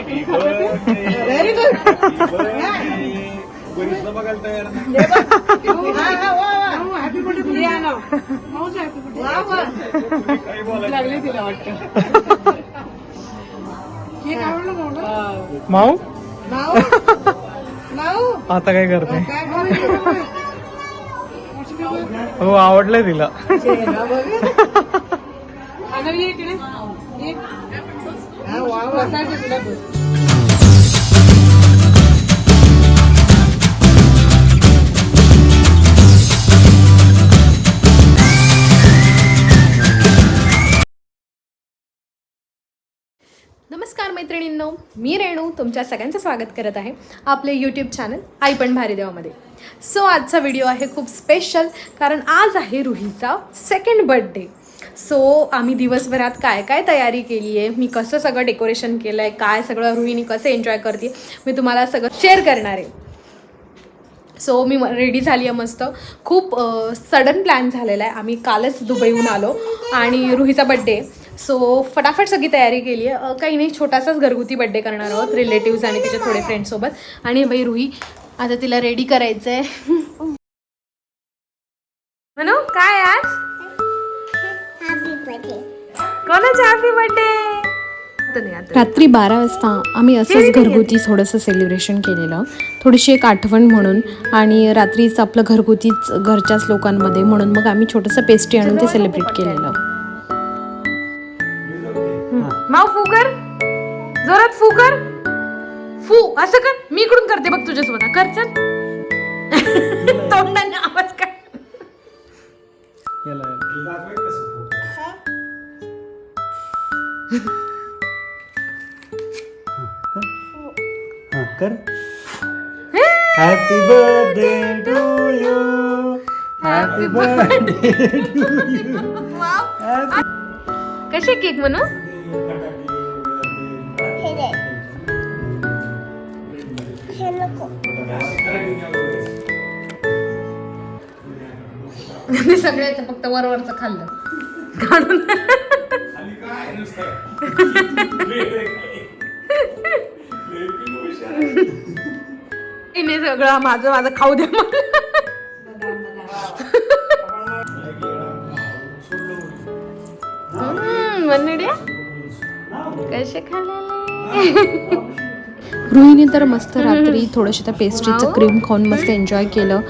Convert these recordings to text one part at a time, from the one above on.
Very good बघायला तयार लागले तिला वाटतं? माऊ? आता काय करते? हो आवडलंय तिला. नमस्कार मैत्रिणींनो मी रेणू तुमच्या सगळ्यांचं स्वागत करत आहे आपले यूट्यूब चॅनल आई पण भारी देवामध्ये. सो आजचा व्हिडिओ आहे खूप स्पेशल कारण आज आहे रुहीचा सेकंड बर्थडे सो आम्ही दिवसभरात काय काय तयारी केली आहे? मी कसं सगळं डेकोरेशन केलं आहे काय सगळं रुहीने कसं एन्जॉय करते मी तुम्हाला सगळं शेअर करणार आहे. सो मी रेडी झाली आहे मस्त. खूप सडन प्लॅन झालेला आहे. आम्ही कालच दुबईहून आलो आणि रुहीचा बड्डे सो फटाफट सगळी तयारी केली आहे. काही नाही छोटासाच घरगुती बड्डे करणार आहोत रिलेटिव्ज आणि तिच्या थोडे फ्रेंड्ससोबत आणि भाई रुही आता तिला रेडी करायचं आहे रात्री बारा वाजता आम्ही असंच घरगुती थोडंसं सेलिब्रेशन केलेलं. थोडीशी एक आठवण म्हणून आणि रात्रीच आपलं घरगुतीच घरच्याच लोकांमध्ये म्हणून मग आम्ही छोटंसं पेस्ट्री आणून ते सेलिब्रेट केलेलं. माव फू कर. जोरात फू कर. फू असं कर. मी इकडून करते बघ तुझ्यासोबत. कर चल. तोंडाने आवाज कर कर happy birthday to you happy birthday कसे केक म्हणू? मी सगळ्याचं फक्त वरवरचं खाल्लं. काढून. तिने सगळं माझं माझं खाऊ वनड्या कसे खाल्लेले? रुहीने तर मस्त रात्री थोडंसं त्या पेस्ट्रीचं क्रीम खाऊन मस्त एन्जॉय केलं.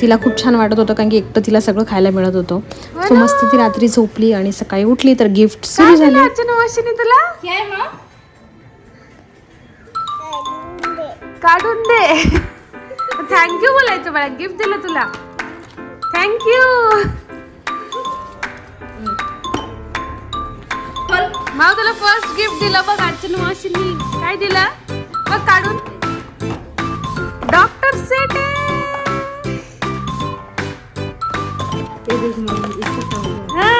तिला खूप छान वाटत होतं कारण की एकटं तिला सगळं खायला मिळत होतं. सो मस्त ती रात्री झोपली आणि सकाळी उठली तर गिफ्ट सुरू झाले तुला? काढून दे. थँक्यू बोलायचं मला गिफ्ट दिलं तुला. थँक्यू माव तुला फर्स्ट गिफ्ट दिलं बघ अर्चना मावशीनी. काय दिलं? बघ काढून. डॉक्टर सेट हा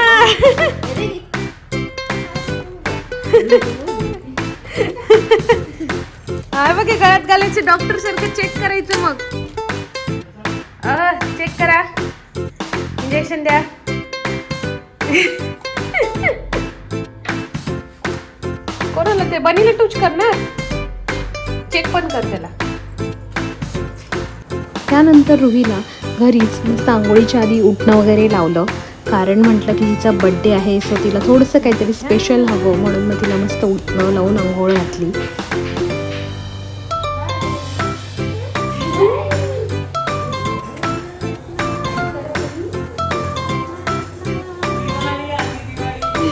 बघ बघे गळ्यात घालायचे. डॉक्टर सारखं चेक करायचं मग. चेक करा. इंजेक्शन द्या. कोणाला ते? बनीला टूच करणार? चेक पण कर त्याला. त्यानंतर रुहीला घरीच मस्त आंघोळीच्या आधी उठणं वगैरे लावलं. कारण म्हटलं की हिचा बड्डे आहे सो तिला थोडंसं काहीतरी स्पेशल हवं म्हणून मग तिला मस्त उठणं लावून आंघोळ घातली.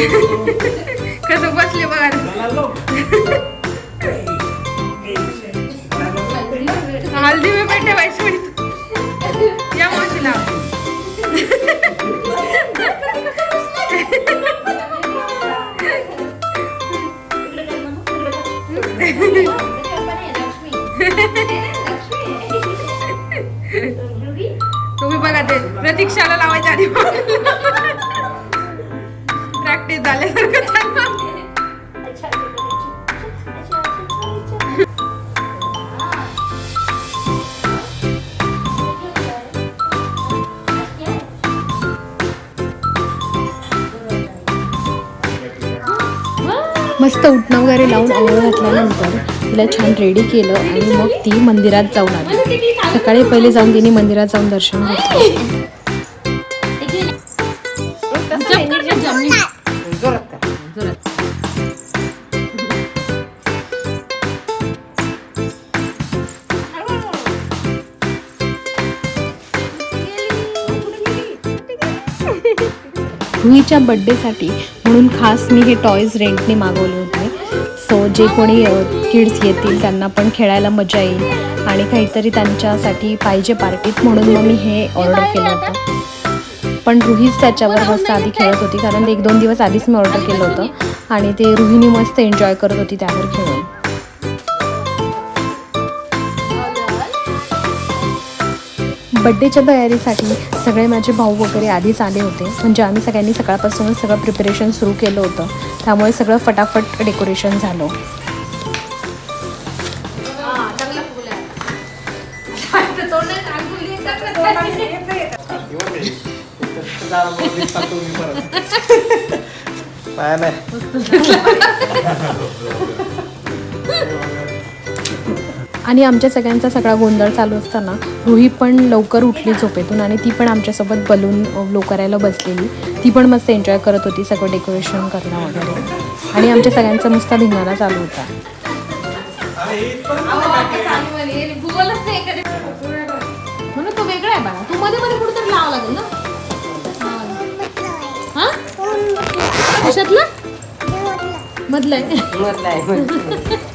कसं बसले बाहेर हल्दी मी पण ठेवायचं या मावशीला. तुम्ही बघा ते प्रतीक्षाला लावायच्या आधी. मस्त उठणं वगैरे लावून आंघोळ घातल्यानंतर तिला छान रेडी केलं आणि मग ती मंदिरात जाऊन आली. सकाळी पहिले जाऊन तिने मंदिरात जाऊन दर्शन घेतलं. रुहीच्या बड्डेसाठी म्हणून खास मी हे टॉयज रेंटने मागवले होते. सो जे कोणी किड्स येतील त्यांना पण खेळायला मजा येईल आणि काहीतरी त्यांच्यासाठी पाहिजे पार्टीत म्हणून मग मी हे ऑर्डर केलं होतं. पण रुहीच त्याच्यावर मस्त आधी खेळत होती कारण एक दोन दिवस आधीच मी ऑर्डर केलं होतं आणि ते रुहीने मस्त एन्जॉय करत होती त्यावर खेळून. बड्डेच्या तयारीसाठी सगळे माझे भाऊ वगैरे आधीच आले होते. म्हणजे आम्ही सगळ्यांनी सकाळपासूनच सगळं प्रिपरेशन सुरू केलं होतं. त्यामुळे सगळं फटाफट डेकोरेशन झालं. आणि आमच्या सगळ्यांचा सगळा गोंधळ चालू असताना रुही पण लवकर उठली झोपेतून आणि ती पण आमच्यासोबत बलून ब्लो करायला बसलेली. ती पण मस्त एन्जॉय करत होती सगळं डेकोरेशन करणं वगैरे. आणि आमच्या सगळ्यांचा नुसता धिंगाणा चालू होता. म्हणून तो वेगळा आहे बाळा. तू मध्ये मध्ये कुठेतरी लावा लागेल ना? कशातलं? मधलं आहे.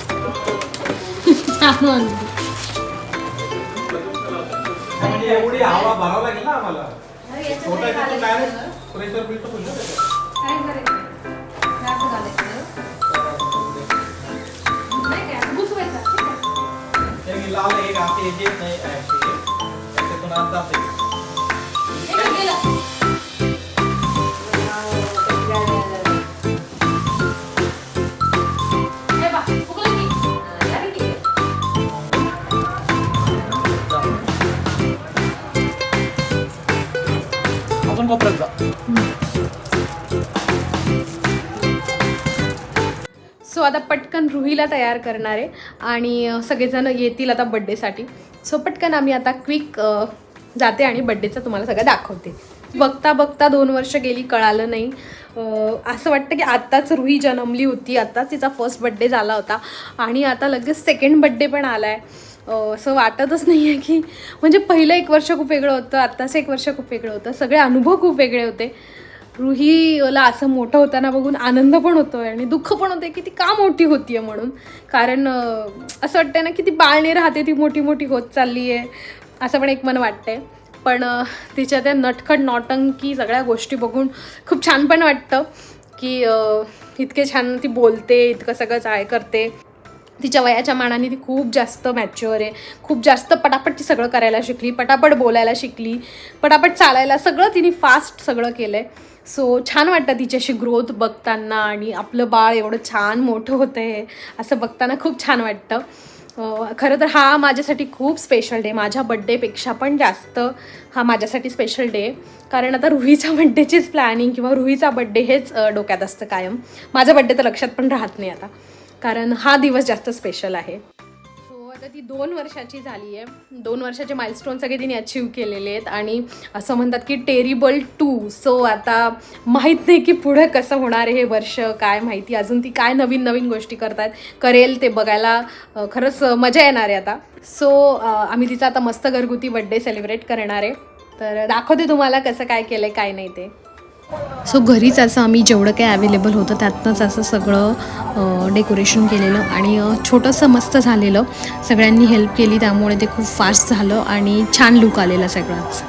वाटलं. म्हणजे एवढी हवा भरावं लागेल ना आम्हाला. छोटा तिथून डायरेक्ट प्रेशर मिळतो पुन्हा त्याच्यात. हे लावलं एक हाती येते नाही असे त्याच्यातून आत आपण रुहीला तयार करणार आहे आणि सगळेजणं सगळेजण येतील आता बड्डेसाठी सो पटकन आम्ही आता क्विक जाते आणि बड्डेचं तुम्हाला सगळं दाखवते. बघता बघता दोन वर्ष गेली कळालं नाही. असं वाटतं की आत्ताच रुही जन्मली होती आत्ताच तिचा फर्स्ट बड्डे झाला होता. आणि आता लगेच सेकंड बड्डे पण आला आहे असं वाटतच नाही आहे की म्हणजे पहिलं एक वर्ष खूप वेगळं होतं आत्ताचं एक वर्ष खूप वेगळं होतं. सगळे अनुभव खूप वेगळे होते. रुहीला असं मोठं होताना बघून आनंद पण होतो आहे आणि दुःख पण होते की ती का मोठी होती आहे म्हणून. कारण असं वाटतंय ना की ती बाळणी राहते ती मोठी मोठी होत चालली आहे असं पण एक मन वाटतंय. पण तिच्या त्या नटखट नॉटंकी सगळ्या गोष्टी बघून खूप छान पण वाटतं की इतके छान ती बोलते इतकं सगळं काय करते. तिच्या वयाच्या मानाने ती खूप जास्त मॅच्युअर आहे. खूप जास्त पटापट ती सगळं करायला शिकली पटापट बोलायला शिकली पटापट चालायला सगळं तिने फास्ट सगळं केलं आहे सो छान वाटतं तिच्याशी ग्रोथ बघताना आणि आपलं बाळ एवढं छान मोठं होतं आहे असं बघताना खूप छान वाटतं. खरं तर हा माझ्यासाठी खूप स्पेशल डे माझ्या बड्डेपेक्षा पण जास्त हा माझ्यासाठी स्पेशल डे कारण आता रुहीच्या बड्डेचीच प्लॅनिंग किंवा रुहीचा बड्डे हेच डोक्यात असतं कायम. माझा बड्डे तर लक्षात पण राहत नाही आता. कारण हा दिवस जास्त स्पेशल आहे. ती दोन वर्षाची झाली आहे. दोन वर्षाचे माइलस्टोन सगळे तिने अचीव केलेले आहेत आणि असं म्हणतात की टेरिबल टू सो आता माहीत नाही की पुढं कसं होणार आहे हे वर्ष काय माहिती अजून ती काय नवीन नवीन गोष्टी करतायत करेल ते बघायला खरंच मजा येणार आहे आता. सो आम्ही तिचा आता मस्त घरगुती बड्डे सेलिब्रेट करणार आहे. तर दाखवते तुम्हाला कसं काय केलं आहे काय नाही ते. सो घरीच असं आम्ही जेवढं काही अवेलेबल होतं त्यातनंच असं सगळं डेकोरेशन केलेलं आणि छोटंसं मस्त झालेलं. सगळ्यांनी हेल्प केली त्यामुळे ते खूप फास्ट झालं आणि छान लुक आलेला सगळाच.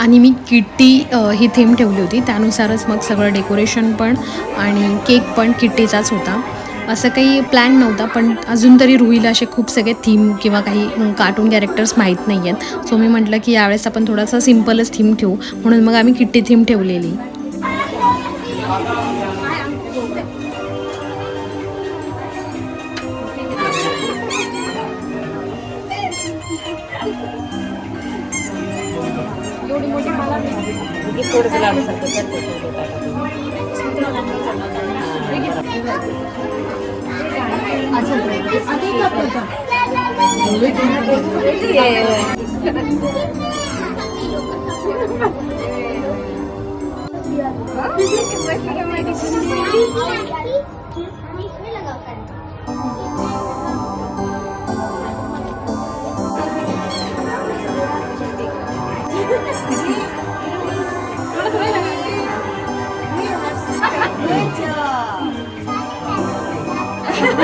आणि मी किट्टी ही थीम ठेवली होती. त्यानुसारच मग सगळं डेकोरेशन पण आणि केक पण किट्टीचाच होता. असं काही प्लॅन नव्हता पण अजून तरी रुहीला असे खूप सगळे थीम किंवा काही कार्टून कॅरेक्टर्स माहीत नाही आहेत सो मी म्हटलं की यावेळेस आपण थोडासा सिम्पलच थीम ठेवू. म्हणून मग आम्ही किट्टी थीम ठेवलेली. अच्छा अभी का पता ये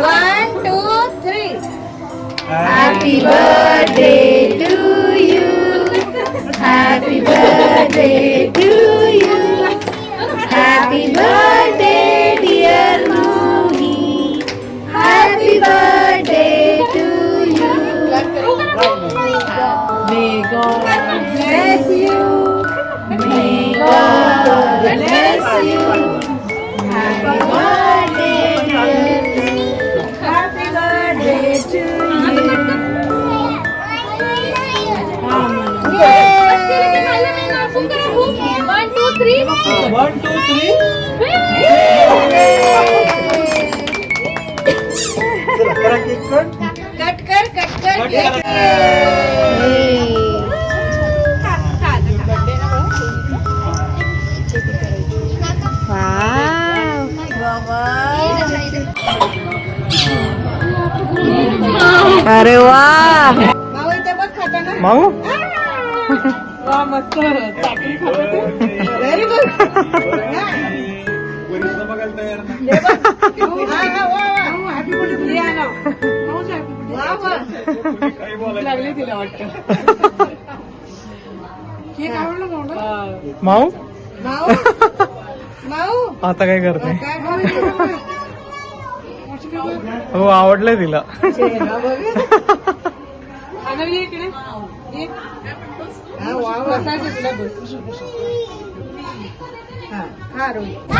One, two, three. Happy birthday to you. Happy birthday to you. Happy birthday. One two three चला करा केक कट. कट कर कट कर. कट करा. अरे वा. माऊ इथे बघ खाताना. माऊ वा मस्त चाकरी खात. होते. व्हेरी गुड लागली तिला वाटतं. माऊ? आता काय करते? हो आवडलंय तिला. आणि ये इकडे ये. बसायचं तुला बस हा रोहित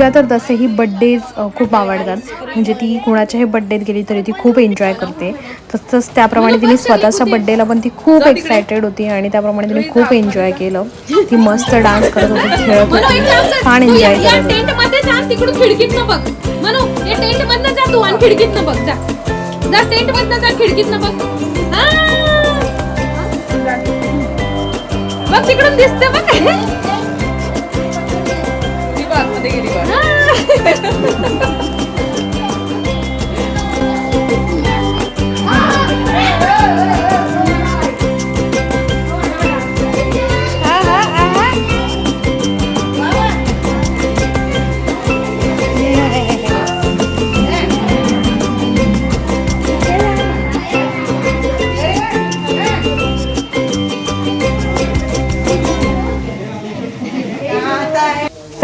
रुहीला तर तसेही बड्डेज खूप आवडतात. म्हणजे ती कुणाच्याही बड्डेत गेली तरी ती खूप एन्जॉय करते. तसंच त्याप्रमाणे तिने स्वतःच्या बड्डेला पण ती खूप एक्सायटेड होती आणि त्याप्रमाणे तिने खूप एन्जॉय केलं. ती मस्त डान्स करत होती खेळत होती. छान एन्जॉय करत खिडकीतनं बघ. जा टेंट मधनं जा खिडकीतनं. बघ तिकडून दिसते बघ. Ha ha ha ha.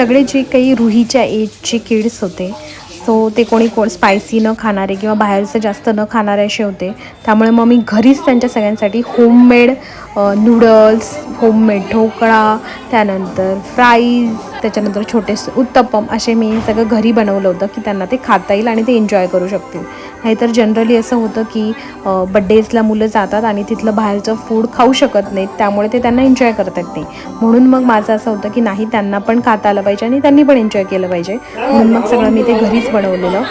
सगळे जे काही रुहीच्या एजचे किड्स होते सो ते कोणी कोण स्पायसी न खाणारे किंवा बाहेरचं जास्त न खाणारे असे होते. त्यामुळे मग मी घरीच त्यांच्या सगळ्यांसाठी होममेड नूडल्स होममेड ढोकळा त्यानंतर फ्राईज त्याच्यानंतर छोटे उत्तप्पम असे मी सगळं घरी बनवलं होतं की त्यांना ते खाता येईल आणि ते एन्जॉय करू शकतील. नाहीतर जनरली असं होतं की बड्डेजला मुलं जातात आणि तिथलं बाहेरचं फूड खाऊ शकत नाहीत. त्यामुळे ते त्यांना एन्जॉय करतात नाही म्हणून मग माझं असं होतं की नाही त्यांना पण खाता आलं पाहिजे आणि त्यांनी पण एन्जॉय केलं पाहिजे. म्हणून मग सगळं मी ते घरीच बनवलेलं.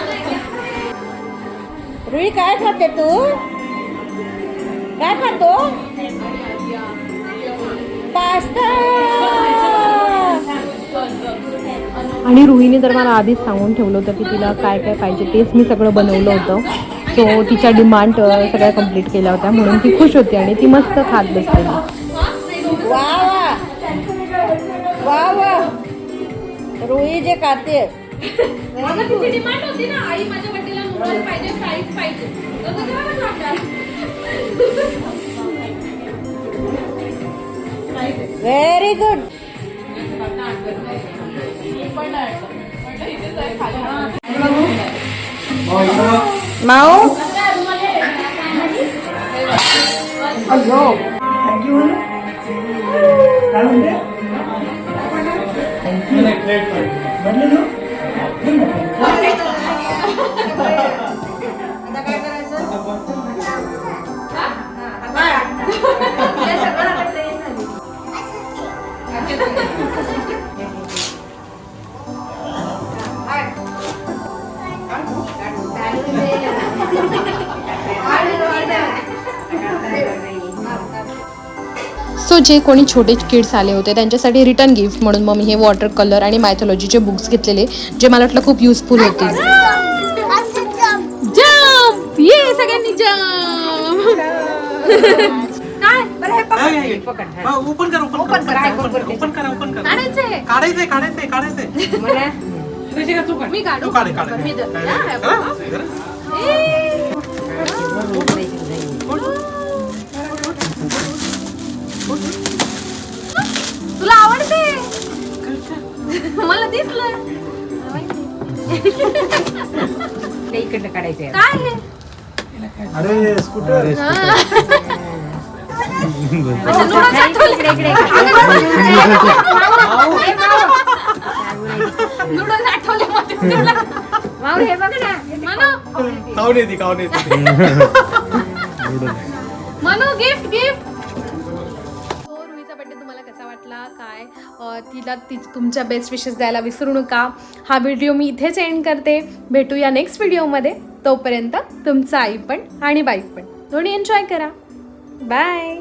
रुई काय खाते तू? काय खातो? पास्ता! आणि रुहीने तर मला आधीच सांगून ठेवलं होतं की तिला काय काय पाहिजे तेच मी सगळं बनवलं होतं. सो तिच्या डिमांड सगळ्या कंप्लीट केल्या होत्या म्हणून ती खुश होती आणि ती मस्त खात बसलेली. वा वा. वा वा. रुई जे खाते. अगं तिची डिमांड होती ना आई माझ्या बड्डेला नूडल्स पाहिजे फ्राईज पाहिजे. तर मग तेव्हा कसं वाटलं? व्हेरी गुड माऊ सो जे कोणी छोटे किड्स आले होते त्यांच्यासाठी रिटर्न गिफ्ट म्हणून मग मी हे वॉटर कलर आणि मायथॉलॉजीचे बुक्स घेतलेले जे मला वाटलं खूप युजफुल होतील जम्प ये सगळ्यांनी जम्प काय? ओपन कर ओपन कर ओपन करा ओपन करा काढायचंय काढायचंय काढायचंय. काढायचंय मी काढू. तू काढे काढे. मी जर- काढे. हा, करा, करा. तुला आवडते? मला दिसलं इकडनं काढायचंय. काय हे? अरे स्कूटर. अच्छा, noodles आठवले. Noodles आठवले मध्ये तुला. मनू? खाऊन येते खाऊन येते. मनू गिफ्ट गिफ्ट हो तुम्हाला कसा वाटला? काय? अ, तिला ती तुमच्या बेस्ट विशेस द्यायला विसरू नका. हा व्हिडिओ मी इथेच एंड करते. भेटूया नेक्स्ट व्हिडिओमध्ये तोपर्यंत तुमचं आई पण आणि बाईक पण. दोन्ही एन्जॉय करा. बाय